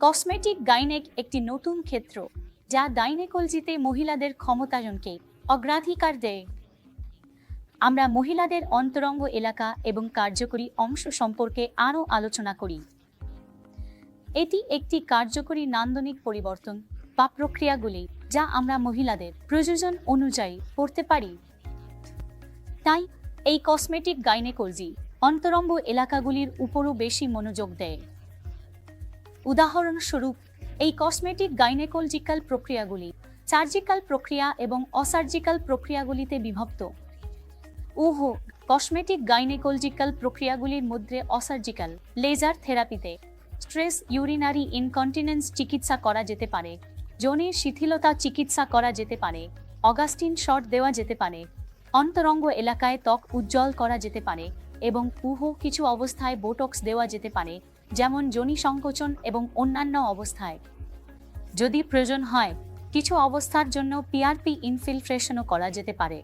Cosmetic গাইনেক একটি নতুন ক্ষেত্র, যা গাইনেকোলজিতে মহিলাদের ক্ষমতায়নকে অগ্রাধিকার দেয়। আমরা মহিলাদের অন্তরঙ্গ এলাকা এবং কার্যকরী অংশ সম্পর্কে আরও আলোচনা করি। এটি একটি কার্যকরী নান্দনিক পরিবর্তন বা প্রক্রিয়াগুলি, যা আমরা মহিলাদের প্রয়োজন অনুযায়ী করতে পারি। তাই, এই কসমেটিক গাইনেকোলজি অন্তরঙ্গ এলাকাগুলির উপরও বেশি মনোযোগ দেয়। উদাহরণস্বরূপ, এই কসমেটিক গাইনেকোলজিক্যাল প্রক্রিয়াগুলি সার্জিক্যাল প্রক্রিয়া এবং অসার্জিক্যাল প্রক্রিয়াগুলিতে বিভক্ত। উহ কসমেটিক গাইনেকোলজিক্যাল প্রক্রিয়াগুলির মধ্যে অসার্জিক্যাল লেজার থেরাপিতে স্ট্রেস ইউরিনারি ইনকন্টিনেন্স চিকিৎসা করা যেতে পারে যৌনের শিথিলতা চিকিৎসা করা যেতে পারে, অগাস্টিন শট দেওয়া যেতে পারে, অন্তরঙ্গ এলাকায় ত্বক উজ্জ্বল করা যেতে পারে এবং উহ, কিছু অবস্থায় বোটক্স দেওয়া যেতে পারে যেমন যোনি সংকোচন এবং অন্যান্য অবস্থায়। যদি প্রয়োজন হয়, কিছু অবস্থার জন্য পিআরপি ইনফিলট্রেশনও করা যেতে পারে।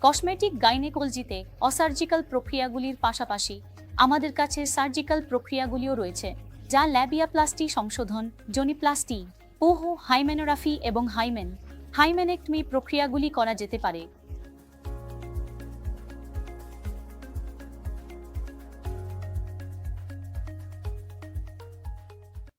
কসমেটিক গাইনেকোলজিতে অসার্জিক্যাল প্রক্রিয়াগুলির পাশাপাশি আমাদের কাছে সার্জিক্যাল প্রক্রিয়াগুলিও রয়েছে, যা ল্যাবিয়াপ্লাস্টি সংশোধন, জনিপ্লাস্টি ওহো হাইমেনোগ্রাফি এবং হাইমেন, হাইমেনেক্টমি প্রক্রিয়াগুলি করা যেতে পারে।